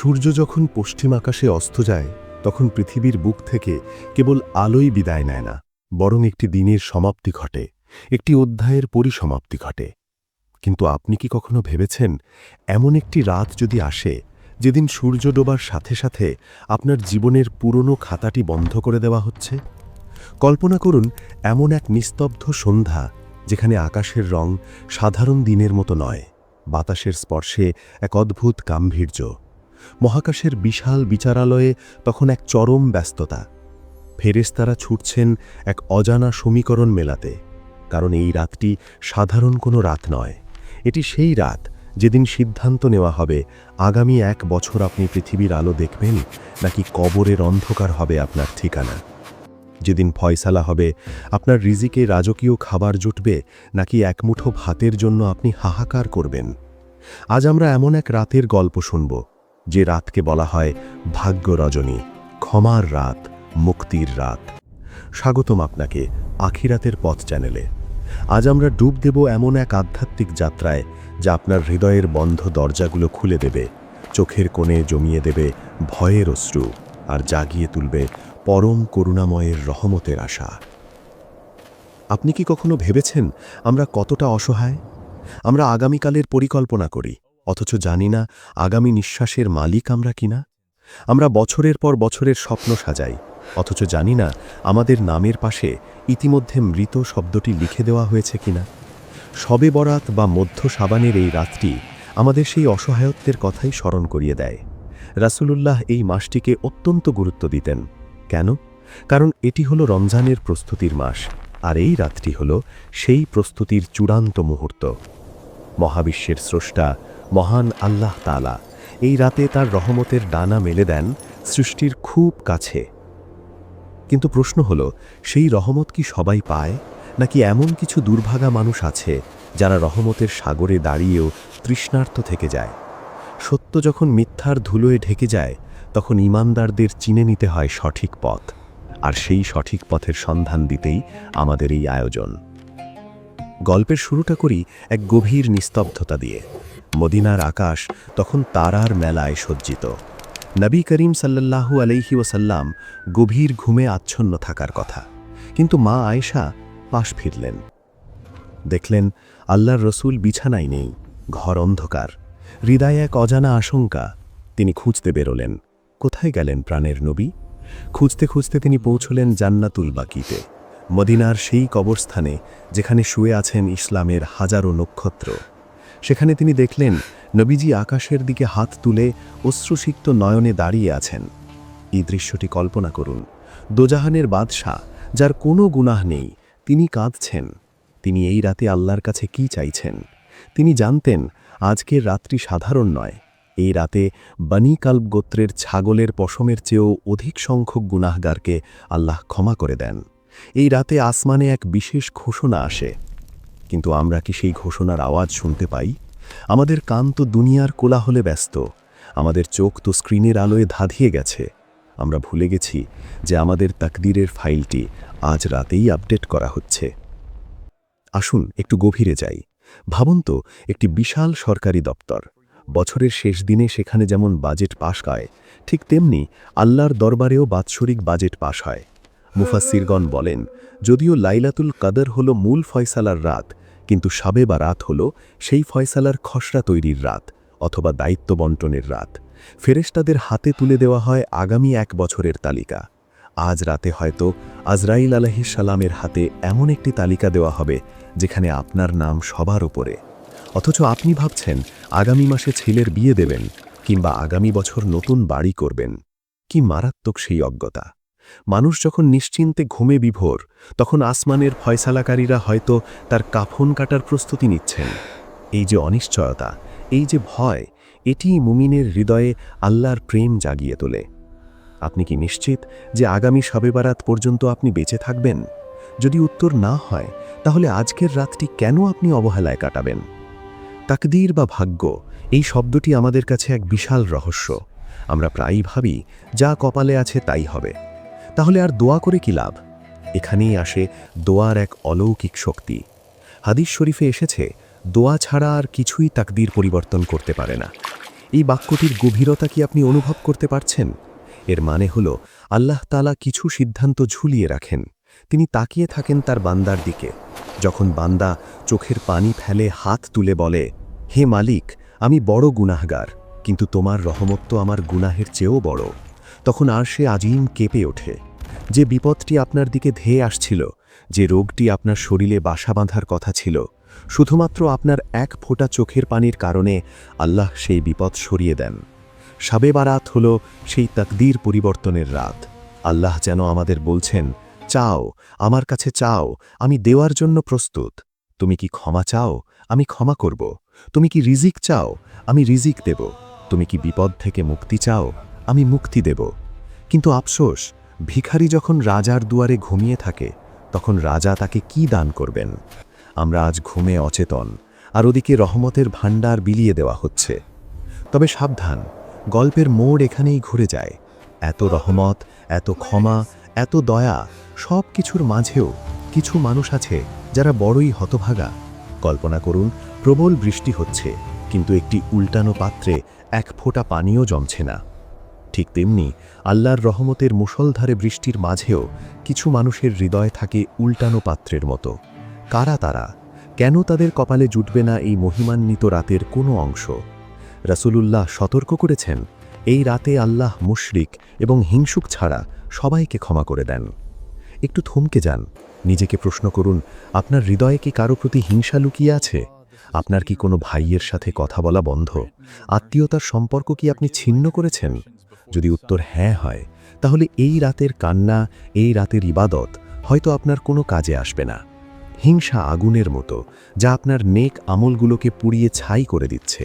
সূর্য যখন পশ্চিম আকাশে অস্ত যায়, তখন পৃথিবীর বুক থেকে কেবল আলোই বিদায় নেয় না, বরং একটি দিনের সমাপ্তি ঘটে, একটি অধ্যায়ের পরিসমাপ্তি ঘটে। কিন্তু আপনি কি কখনো ভেবেছেন, এমন একটি রাত যদি আসে, যেদিন সূর্য ডোবার সাথে সাথে আপনার জীবনের পুরনো খাতাটি বন্ধ করে দেওয়া হচ্ছে? কল্পনা করুন, এমন এক নিস্তব্ধ সন্ধ্যা, যেখানে আকাশের রং সাধারণ দিনের মতো নয়, বাতাসের স্পর্শে এক অদ্ভুত গাম্ভীর্য। মহাকাশের বিশাল বিচারালয়ে তখন এক চরম ব্যস্ততা। ফেরেস্তারা ছুটছেন এক অজানা সমীকরণ মেলাতে, কারণ এই রাতটি সাধারণ কোনো রাত নয়। এটি সেই রাত যেদিন সিদ্ধান্ত নেওয়া হবে, আগামী এক বছর আপনি পৃথিবীর আলো দেখবেন নাকি কবরের অন্ধকার হবে আপনার ঠিকানা। যেদিন ফয়সালা হবে, আপনার রিজিকে রাজকীয় খাবার জুটবে নাকি একমুঠো ভাতের জন্য আপনি হাহাকার করবেন। আজ আমরা এমন এক রাতের গল্প শুনব যে রাতকে বলা হয় ভাগ্য রজনী, ক্ষমার রাত, মুক্তির রাত। স্বাগতম আপনাকে আখিরাতের পথ চ্যানেলে। আজ আমরা ডুব দেব এমন এক আধ্যাত্মিক যাত্রায় যা আপনার হৃদয়ের বন্ধ দরজাগুলো খুলে দেবে, চোখের কোণে জমিয়ে দেবে ভয়ের অশ্রু আর জাগিয়ে তুলবে পরম করুণাময়ের রহমতের আশা। আপনি কি কখনো ভেবেছেন আমরা কতটা অসহায়? আমরা আগামীকালের পরিকল্পনা করি অথচ জানি না আগামী নিঃশ্বাসের মালিক আমরা কিনা। আমরা বছরের পর বছরের স্বপ্ন সাজাই, অথচ জানি না আমাদের নামের পাশে ইতিমধ্যে মৃত শব্দটি লিখে দেওয়া হয়েছে কিনা। সবে বরাত বা মধ্য সাবানের এই রাতটি আমাদের সেই অসহায়ত্বের কথাই স্মরণ করিয়ে দেয়। রাসূলুল্লাহ এই মাসটিকে অত্যন্ত গুরুত্ব দিতেন। কেন? কারণ এটি হলো রমজানের প্রস্তুতির মাস, আর এই রাতটি হল সেই প্রস্তুতির চূড়ান্ত মুহূর্ত। মহাবিশ্বের স্রষ্টা মহান আল্লাহ তালা এই রাতে তার রহমতের ডানা মেলে দেন সৃষ্টির খুব কাছে। কিন্তু প্রশ্ন হল, সেই রহমত কি সবাই পায়? নাকি এমন কিছু দুর্ভাগা মানুষ আছে যারা রহমতের সাগরে দাঁড়িয়েও তৃষ্ণার্ত থেকে যায়? সত্য যখন মিথ্যার ধুলোয় ঢেকে যায়, তখন ইমানদারদের চিনে নিতে হয় সঠিক পথ। আর সেই সঠিক পথের সন্ধান দিতেই আমাদের এই আয়োজন। গল্পের শুরুটা করি এক গভীর নিস্তব্ধতা দিয়ে। মদিনার আকাশ তখন তারার মেলায় সজ্জিত। নবী করিম সাল্লাল্লাহু আলাইহি ওসাল্লাম গভীর ঘুমে আচ্ছন্ন থাকার কথা। কিন্তু মা আয়েশা পাশ ফিরলেন। দেখলেন আল্লাহর রসুল বিছানায় নেই, ঘর অন্ধকার। হৃদয়ে এক অজানা আশঙ্কা, তিনি খুঁজতে বেরোলেন। কোথায় গেলেন প্রাণের নবী? খুঁজতে খুঁজতে তিনি পৌঁছলেন জান্নাতুল বাকিতে, মদিনার সেই কবরস্থানে যেখানে শুয়ে আছেন ইসলামের হাজারো নক্ষত্র। সেখানে তিনি দেখলেন নবীজি আকাশের দিকে হাত তুলে অশ্রুসিক্ত নয়নে দাঁড়িয়ে আছেন। এই দৃশ্যটি কল্পনা করুন, দোজাহানের বাদশাহ, যার কোনো গুনাহ নেই, তিনি কাঁদছেন। তিনি এই রাতে আল্লাহর কাছে কি চাইছেন? তিনি জানতেন, আজকের রাত্রি সাধারণ নয়। এই রাতে বানি কাল্ব গোত্রের ছাগলের পশমের চেয়েও অধিক সংখ্যক গুনাহগারকে আল্লাহ ক্ষমা করে দেন। এই রাতে আসমানে এক বিশেষ ঘোষণা আসে। কিন্তু আমরা কি সেই ঘোষণার আওয়াজ শুনতে পাই? আমাদের কান তো দুনিয়ার কোলাহলে ব্যস্ত। আমাদের চোখ তো স্ক্রিনের আলোয় ধাঁধিয়ে গেছে। আমরা ভুলে গেছি যে আমাদের তাকদিরের ফাইলটি আজ রাতেই আপডেট করা হচ্ছে। আসুন, একটু গভীরে যাই। ভাবুন তো, একটি বিশাল সরকারি দপ্তর। বছরের শেষ দিনে সেখানে যেমন বাজেট পাশ হয়, ঠিক তেমনি আল্লাহর দরবারেও বাৎসরিক বাজেট পাশ হয়। মুফাসিরগণ বলেন যদিও লাইলাতুল কাদর হল মূল ফয়সালার রাত, কিন্তু সাবে বা রাত হল সেই ফয়সালার খসড়া তৈরির রাত অথবা দায়িত্ব বন্টনের রাত। ফেরেশতাদের হাতে তুলে দেওয়া হয় আগামী এক বছরের তালিকা। আজ রাতে হয়তো আজরাইল আলহিস সালামের হাতে এমন একটি তালিকা দেওয়া হবে, যেখানে আপনার নাম সবার ওপরে অথচ আপনি ভাবছেন, আগামী মাসে ছেলের বিয়ে দেবেন কিংবা আগামী বছর নতুন বাড়ি করবেন। কি মারাত্মক সেই অজ্ঞতা। মানুষ যখন নিশ্চিন্তে ঘুমে বিভোর, তখন আসমানের ফয়সালাকারীরা হয়তো তার কাফন কাটার প্রস্তুতি নিচ্ছেন। এই যে অনিশ্চয়তা, এই যে ভয় এটিই মুমিনের হৃদয়ে আল্লাহর প্রেম জাগিয়ে তোলে। আপনি কি নিশ্চিত যে আগামী শবে বারাত পর্যন্ত আপনি বেঁচে থাকবেন? যদি উত্তর না হয়, তাহলে আজকের রাতটি কেন আপনি অবহেলায় কাটাবেন? তাকদীর বা ভাগ্য, এই শব্দটি আমাদের কাছে এক বিশাল রহস্য। আমরা প্রায়ই ভাবি, যা কপালে আছে তাই হবে। তাহলে আর দোয়া করে কি লাভ? এখানেই আসে দোয়ার এক অলৌকিক শক্তি। হাদিস শরীফে এসেছে, দোয়া ছাড়া আর কিছুই তাকদীর পরিবর্তন করতে পারে না। এই বাক্যটির গভীরতা কি আপনি অনুভব করতে পারছেন? এর মানে হল, আল্লাহ তালা কিছু সিদ্ধান্ত ঝুলিয়ে রাখেন। তিনি তাকিয়ে থাকেন তার বান্দার দিকে। যখন বান্দা চোখের পানি ফেলে হাত তুলে বলে, হে মালিক, আমি বড় গুনাহগার, কিন্তু তোমার রহমত আমার গুনাহের চেয়েও বড়। তখন আর সে আজিম কেঁপে ওঠে। যে বিপদটি আপনার দিকে ধেয়ে আসছিল, যে রোগটি আপনার শরীরে বাসা বাঁধার কথা ছিল, শুধুমাত্র আপনার এক ফোঁটা চোখের পানির কারণে আল্লাহ সেই বিপদ সরিয়ে দেন। সাবে বারাত হল সেই তাকদীর পরিবর্তনের রাত। আল্লাহ যেন আমাদের বলছেন, চাও, আমার কাছে চাও, আমি দেওয়ার জন্য প্রস্তুত। তুমি কি ক্ষমা চাও? আমি ক্ষমা করব। তুমি কি রিজিক চাও? আমি রিজিক দেব। তুমি কি বিপদ থেকে মুক্তি চাও? আমি মুক্তি দেব। কিন্তু আফসোস, ভিখারি যখন রাজার দুয়ারে ঘুমিয়ে থাকে, তখন রাজা তাকে কি দান করবেন? আমরা আজ ঘুমে অচেতন, আর ওদিকে রহমতের ভাণ্ডার বিলিয়ে দেওয়া হচ্ছে। তবে সাবধান, গল্পের মোড় এখানেই ঘুরে যায়। এত রহমত, এত ক্ষমা, এত দয়া, সব কিছুর মাঝেও কিছু মানুষ আছে যারা বড়ই হতভাগা। কল্পনা করুন, প্রবল বৃষ্টি হচ্ছে, কিন্তু একটি উল্টানো পাত্রে এক ফোঁটা পানিও জমছে না। ঠিক তেমনি আল্লাহর রহমতের মুষলধারে বৃষ্টির মাঝেও কিছু মানুষের হৃদয় থাকে উল্টানো পাত্রের মতো। কারা তারা? কেন তাদের কপালে জুটবে না এই মহিমান্বিত রাতের কোনো অংশ? রাসূলুল্লাহ সতর্ক করেছেন, এই রাতে আল্লাহ মুশরিক এবং হিংসুক ছাড়া সবাইকে ক্ষমা করে দেন। একটু থমকে যান, নিজেকে প্রশ্ন করুন, আপনার হৃদয়ে কি কারও প্রতি হিংসা লুকিয়ে আছে? আপনার কি কোনো ভাইয়ের সাথে কথা বলা বন্ধ? আত্মীয়তার সম্পর্ক কি আপনি ছিন্ন করেছেন? যদি উত্তর হ্যাঁ হয়, তাহলে এই রাতের কান্না, এই রাতের ইবাদত হয়তো আপনার কোনো কাজে আসবে না। হিংসা আগুনের মতো, যা আপনার নেক আমলগুলোকে পুড়িয়ে ছাই করে দিচ্ছে।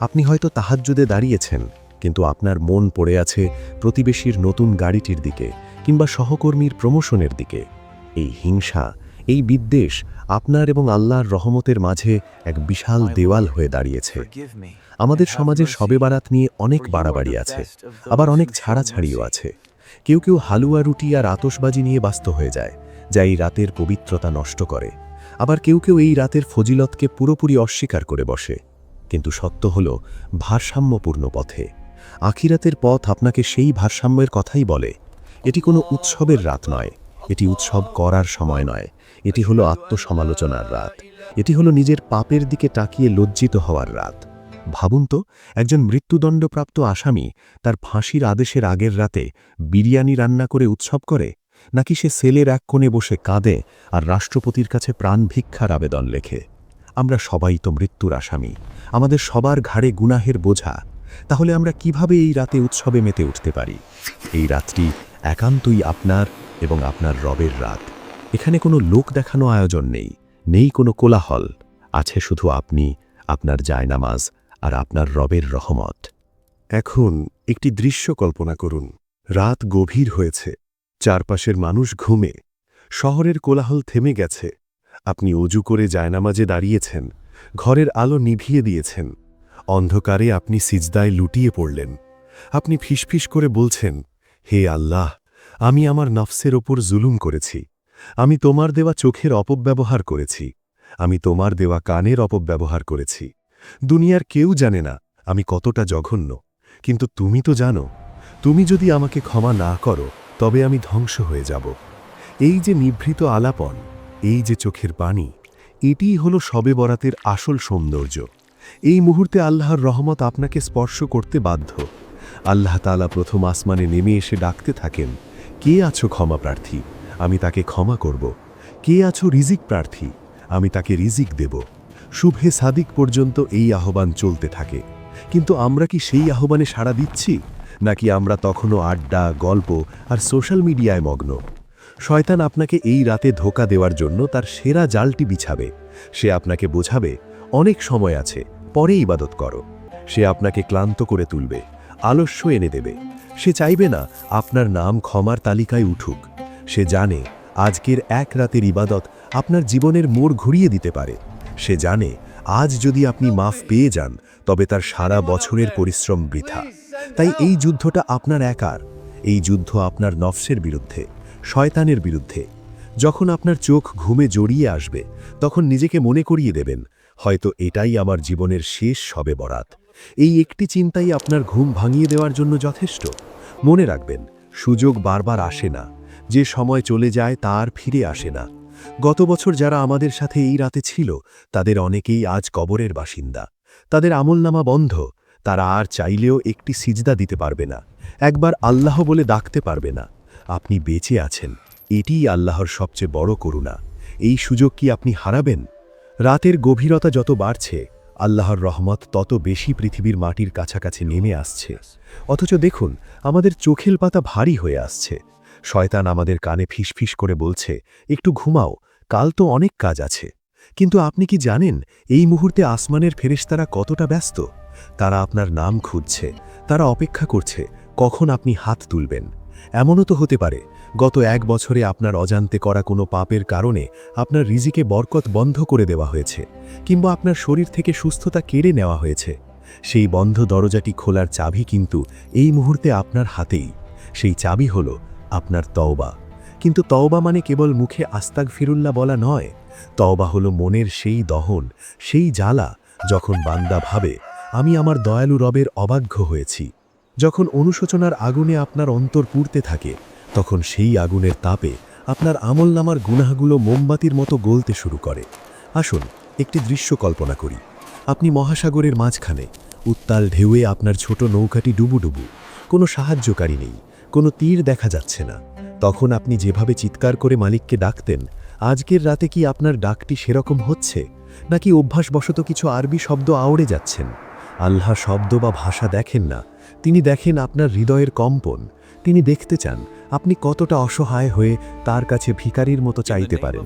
আপনি হয়তো তাহাজ্জুদে দাঁড়িয়েছেন, কিন্তু আপনার মন পড়ে আছে প্রতিবেশীর নতুন গাড়িটির দিকে কিংবা সহকর্মীর প্রমোশনের দিকে। এই হিংসা, এই বিদ্বেষ আপনার এবং আল্লাহর রহমতের মাঝে এক বিশাল দেওয়াল হয়ে দাঁড়িয়েছে। আমাদের সমাজে সবে বারাত নিয়ে অনেক বাড়াবাড়ি আছে। আবার অনেক ছাড়াছাড়িও আছে। কেউ কেউ হালুয়া রুটি আর আতসবাজি নিয়ে ব্যস্ত হয়ে যায় যা এই রাতের পবিত্রতা নষ্ট করে। আবার কেউ কেউ এই রাতের ফজিলতকে পুরোপুরি অস্বীকার করে বসে। কিন্তু সত্য হল ভারসাম্যপূর্ণ পথে। আখিরাতের পথ আপনাকে সেই ভারসাম্যের কথাই বলে। এটি কোনো উৎসবের রাত নয় এটি উৎসব করার সময় নয়। এটি হলো আত্মসমালোচনার রাত। এটি হলো নিজের পাপের দিকে তাকিয়ে লজ্জিত হওয়ার রাত। ভাবুন তো, একজন মৃত্যুদণ্ডপ্রাপ্ত আসামি তার ফাঁসির আদেশের আগের রাতে বিরিয়ানি রান্না করে উৎসব করে, নাকি সে সেলের এক কোণে বসে কাঁদে আর রাষ্ট্রপতির কাছে প্রাণ ভিক্ষার আবেদন লেখে? আমরা সবাই তো মৃত্যুর আসামি, আমাদের সবার ঘাড়ে গুনাহের বোঝা, তাহলে আমরা কীভাবে এই রাতে উৎসবে মেতে উঠতে পারি? এই রাতটি একান্তই আপনার এবং আপনার রবের রাত। এখানে কোনো লোক দেখানো আয়োজন নেই নেই কোনো কোলাহল, আছে শুধু আপনি, আপনার জায়নামাজ আর আপনার রবের রহমত। এখন একটি দৃশ্য কল্পনা করুন। রাত গভীর হয়েছে। চারপাশের মানুষ ঘুমে। শহরের কোলাহল থেমে গেছে। আপনি অজু করে জায়নামাজে দাঁড়িয়েছেন। ঘরের আলো নিভিয়ে দিয়েছেন। অন্ধকারে আপনি সিজদায় লুটিয়ে পড়লেন। আপনি ফিসফিস করে বলছেন, হে আল্লাহ, আমি আমার নফসের ওপর জুলুম করেছি। আমি তোমার দেওয়া চোখের অপব্যবহার করেছি। আমি তোমার দেওয়া কানের অপব্যবহার করেছি। দুনিয়ার কেউ জানে না, আমি কতটা জঘন্য। কিন্তু তুমি তো জানো, তুমি যদি আমাকে ক্ষমা না করো, তবে আমি ধ্বংস হয়ে যাব। এই যে নিভৃত আলাপন, এই যে চোখের পানি, এটিই হলো সবে বরাতের আসল সৌন্দর্য। এই মুহূর্তে আল্লাহর রহমত আপনাকে স্পর্শ করতে বাধ্য। আল্লাহ তালা প্রথম আসমানে নেমে এসে ডাকতে থাকেন, কে আছো ক্ষমা প্রার্থী? আমি তাকে ক্ষমা করব। কে আছো রিজিক প্রার্থী? আমি তাকে রিজিক দেব। শুভে সাদিক পর্যন্ত এই আহ্বান চলতে থাকে। কিন্তু আমরা কি সেই আহ্বানে সাড়া দিচ্ছি? নাকি আমরা তখনও আড্ডা, গল্প আর সোশ্যাল মিডিয়ায় মগ্ন? শয়তান আপনাকে এই রাতে ধোকা দেওয়ার জন্য তার সেরা জালটি বিছাবে। সে আপনাকে বোঝাবে, অনেক সময় আছে পরে ইবাদত করো। সে আপনাকে ক্লান্ত করে তুলবে, আলস্য এনে দেবে। সে চাইবে না আপনার নাম ক্ষমার তালিকায় উঠুক। সে জানে, আজকের এক রাতের ইবাদত আপনার জীবনের মোড় ঘুরিয়ে দিতে পারে। সে জানে, আজ যদি আপনি মাফ পেয়ে যান, তবে তার সারা বছরের পরিশ্রম বৃথা। তাই এই যুদ্ধটা আপনার একার। এই যুদ্ধ আপনার নফসের বিরুদ্ধে, শয়তানের বিরুদ্ধে। যখন আপনার চোখ ঘুমে জড়িয়ে আসবে, তখন নিজেকে মনে করিয়ে দেবেন, হয়তো এটাই আমার জীবনের শেষ সবে বরাত। এই একটি চিন্তাই আপনার ঘুম ভাঙিয়ে দেওয়ার জন্য যথেষ্ট। মনে রাখবেন, সুযোগ বারবার আসে না। যে সময় চলে যায়, তার ফিরে আসে না। গত বছর যারা আমাদের সাথে এই রাতে ছিল, তাদের অনেকেই আজ কবরের বাসিন্দা। তাদের আমলনামা বন্ধ, তারা আর চাইলেও একটি সিজদা দিতে পারবে না। একবার আল্লাহ বলে ডাকতে পারবে না। আপনি বেঁচে আছেন, এটিই আল্লাহর সবচেয়ে বড় করুণা। এই সুযোগ কি আপনি হারাবেন? রাতের গভীরতা যত বাড়ছে, আল্লাহর রহমত তত বেশি পৃথিবীর মাটির কাছাকাছি নেমে আসছে। অথচ দেখুন, আমাদের চোখেল পাতা ভারী হয়ে আসছে। শয়তান আমাদের কানে ফিসফিস করে বলছে, একটু ঘুমাও, কাল তো অনেক কাজ আছে। কিন্তু আপনি কি জানেন, এই মুহূর্তে আসমানের ফেরেশতারা কতটা ব্যস্ত? তারা আপনার নাম খুঁজছে, তারা অপেক্ষা করছে, কখন আপনি হাত তুলবেন? এমনও তো হতে পারে, গত এক বছরে আপনার অজান্তে করা কোনো পাপের কারণে আপনার রিজিকে বরকত বন্ধ করে দেওয়া হয়েছে, কিংবা আপনার শরীর থেকে সুস্থতা কেড়ে নেওয়া হয়েছে। সেই বন্ধ দরজাটি খোলার চাবি কিন্তু এই মুহূর্তে আপনার হাতেই। সেই চাবি হল আপনার তওবা। কিন্তু তওবা মানে কেবল মুখে আস্তাক ফিরুল্লাহ বলা নয়। তওবা হলো মনের সেই দহন, সেই জ্বালা, যখন বান্দা ভাবে, আমি আমার দয়ালু রবের অবাধ্য হয়েছি। যখন অনুশোচনার আগুনে আপনার অন্তর পুড়তে থাকে, তখন সেই আগুনের তাপে আপনার আমল নামার গুনাহগুলো মোমবাতির মতো গলতে শুরু করে। আসুন, একটি দৃশ্য কল্পনা করি। আপনি মহাসাগরের মাঝখানে, উত্তাল ঢেউয়ে আপনার ছোট নৌকাটি ডুবুডুবু। কোনো সাহায্যকারী নেই। কোনো তীর দেখা যাচ্ছে না। তখন আপনি যেভাবে চিৎকার করে মালিককে ডাকতেন আজকের রাতে কি আপনার ডাকটি সেরকম হচ্ছে? নাকি অভ্যাসবশত কিছু আরবি শব্দ আওড়ে যাচ্ছেন? আল্লাহ শব্দ বা ভাষা দেখেন না। তিনি দেখেন আপনার হৃদয়ের কম্পন। তিনি দেখতে চান আপনি কতটা অসহায় হয়ে তার কাছে ভিকারির মতো চাইতে পারেন।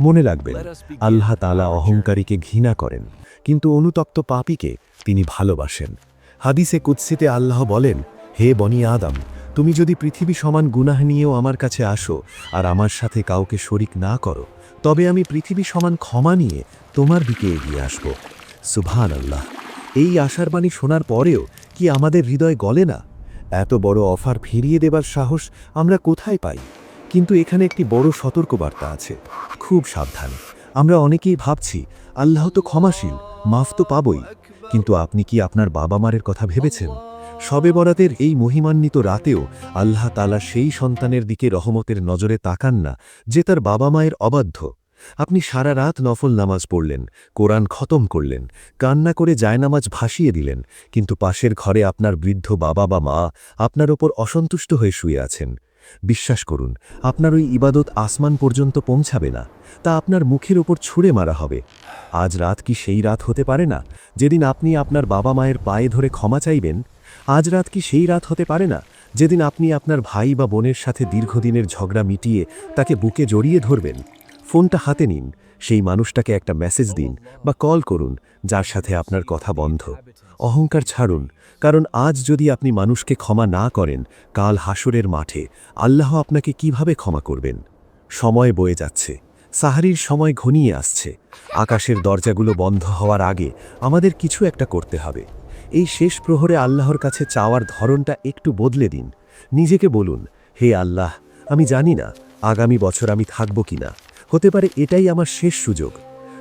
মনে রাখবেন আল্লাহ তালা অহংকারীকে ঘৃণা করেন কিন্তু অনুতপ্ত পাপীকে তিনি ভালোবাসেন। হাদিসে কুৎসিতে আল্লাহ বলেন হে বনি আদম তুমি যদি পৃথিবী সমান গুনাহ নিয়েও আমার কাছে আসো আর আমার সাথে কাউকে শরিক না করো, তবে আমি পৃথিবী সমান ক্ষমা নিয়ে তোমার দিকে এগিয়ে আসব। সুভান আল্লাহ এই আশার বাণী শোনার পরেও কি আমাদের হৃদয় গলে না? এত বড় অফার ফিরিয়ে দেবার সাহস আমরা কোথায় পাই? কিন্তু এখানে একটি বড় সতর্কবার্তা আছে। খুব সাবধান। আমরা অনেকেই ভাবছি, আল্লাহ তো ক্ষমাশীল, মাফ তো পাবই। কিন্তু আপনি কি আপনার বাবা মারের কথা ভেবেছেন? শবে বরাতের এই মহিমান্বিত রাতেও আল্লাহ তালা সেই সন্তানের দিকে রহমতের নজরে তাকান না, যে তার বাবা মায়ের অবাধ্য। আপনি সারা রাত নফল নামাজ পড়লেন, কোরআন খতম করলেন, কান্না করে জায়নামাজ ভাসিয়ে দিলেন, কিন্তু পাশের ঘরে আপনার বৃদ্ধ বাবা বা মা আপনার ওপর অসন্তুষ্ট হয়ে শুয়ে আছেন। বিশ্বাস করুন, আপনার ওই ইবাদত আসমান পর্যন্ত পৌঁছাবে না, তা আপনার মুখের ওপর ছুঁড়ে মারা হবে। আজ রাত কি সেই রাত হতে পারে না, যেদিন আপনি আপনার বাবা মায়ের পায়ে ধরে ক্ষমা চাইবেন? আজ রাত কি সেই রাত হতে পারে না, যেদিন আপনি আপনার ভাই বা বোনের সাথে দীর্ঘদিনের ঝগড়া মিটিয়ে তাকে বুকে জড়িয়ে ধরবেন? ফোনটা হাতে নিন, সেই মানুষটাকে একটা মেসেজ দিন বা কল করুন, যার সাথে আপনার কথা বন্ধ। অহংকার ছাড়ুন, কারণ আজ যদি আপনি মানুষকে ক্ষমা না করেন, কাল হাসরের মাঠে আল্লাহ আপনাকে কীভাবে ক্ষমা করবেন? সময় বয়ে যাচ্ছে, সাহারির সময় ঘনিয়ে আসছে। আকাশের দরজাগুলো বন্ধ হওয়ার আগে আমাদের কিছু একটা করতে হবে। এই শেষ প্রহরে আল্লাহর কাছে চাওয়ার ধরনটা একটু বদলে দিন। নিজেকে বলুন, হে আল্লাহ, আমি জানি না আগামী বছর আমি থাকব কিনা হতে পারে এটাই আমার শেষ সুযোগ।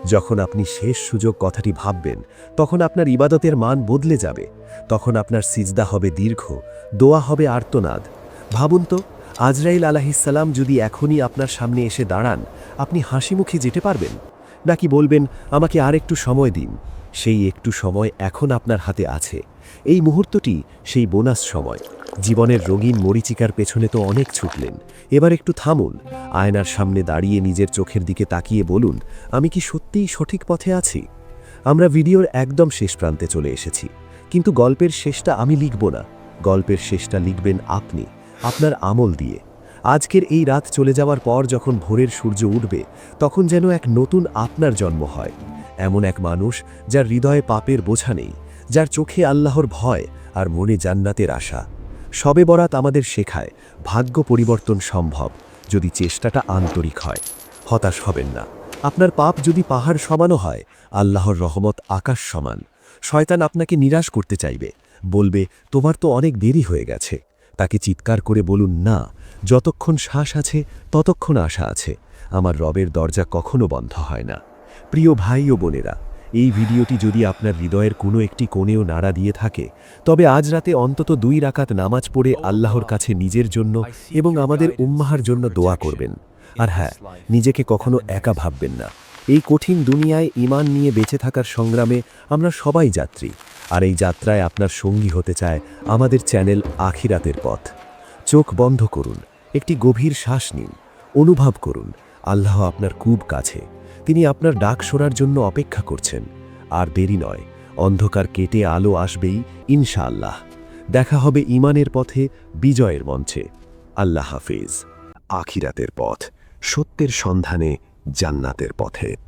যখন আপনি শেষ সুযোগ কথাটি ভাববেন, তখন আপনার ইবাদতের মান বদলে যাবে। তখন আপনার সিজদা হবে দীর্ঘ, দোয়া হবে আর্তনাদ। ভাবুন তো, আজরাইল আলাহিসাল্লাম যদি এখনই আপনার সামনে এসে দাঁড়ান, আপনি হাসিমুখী যেতে পারবেন? নাকি বলবেন, আমাকে আর একটু সময় দিন সেই একটু সময় এখন আপনার হাতে আছে। এই মুহূর্তটি সেই বোনাস সময়। জীবনের রঙিন মরিচিকার পেছনে তো অনেক ছুটলেন। এবার একটু থামুন। আয়নার সামনে দাঁড়িয়ে নিজের চোখের দিকে তাকিয়ে বলুন, আমি কি সত্যিই সঠিক পথে আছি? আমরা ভিডিওর একদম শেষ প্রান্তে চলে এসেছি। কিন্তু গল্পের শেষটা আমি লিখব না। গল্পের শেষটা লিখবেন আপনি, আপনার আমল দিয়ে। আজকের এই রাত চলে যাওয়ার পর যখন ভোরের সূর্য উঠবে, তখন যেন এক নতুন আপনার জন্ম হয়। এমন এক মানুষ যার হৃদয়ে পাপের বোঝা নেই, যার চোখে আল্লাহর ভয় আর মনে জান্নাতের আশা। সবে বরাত আমাদের শেখায়, ভাগ্য পরিবর্তন সম্ভব যদি চেষ্টাটা আন্তরিক হয়। হতাশ হবেন না। আপনার পাপ যদি পাহাড় সমানও হয়, আল্লাহর রহমত আকাশ সমান। শয়তান আপনাকে নিরাশ করতে চাইবে, বলবে, তোমার তো অনেক দেরি হয়ে গেছে। তাকে চিৎকার করে বলুন, না, যতক্ষণ শ্বাস আছে, ততক্ষণ আশা আছে। আমার রবের দরজা কখনো বন্ধ হয় না। প্রিয় ভাই ও বোনেরা এই ভিডিওটি যদি আপনার হৃদয়ের কোনো একটি কোণেও নাড়া দিয়ে থাকে তবে আজ রাতে অন্তত দুই রাকাত নামাজ পড়ে আল্লাহর কাছে নিজের জন্য এবং আমাদের উম্মাহার জন্য দোয়া করবেন। আর হ্যাঁ নিজেকে কখনো একা ভাববেন না। এই কঠিন দুনিয়ায় ইমান নিয়ে বেঁচে থাকার সংগ্রামে আমরা সবাই যাত্রী আর এই যাত্রায় আপনার সঙ্গী হতে চায় আমাদের চ্যানেল আখিরাতের পথ। চোখ বন্ধ করুন একটি গভীর শ্বাস নিন অনুভব করুন আল্লাহ আপনার খুব কাছে। তিনি আপনার ডাক শোনার জন্য অপেক্ষা করছেন। আর দেরি নয়, অন্ধকার কেটে আলো আসবেই, ইনশাআল্লাহ। দেখা হবে ইমানের পথে, বিজয়ের মঞ্চে। আল্লাহ হাফিজ। আখিরাতের পথ, সত্যের সন্ধানে, জান্নাতের পথে।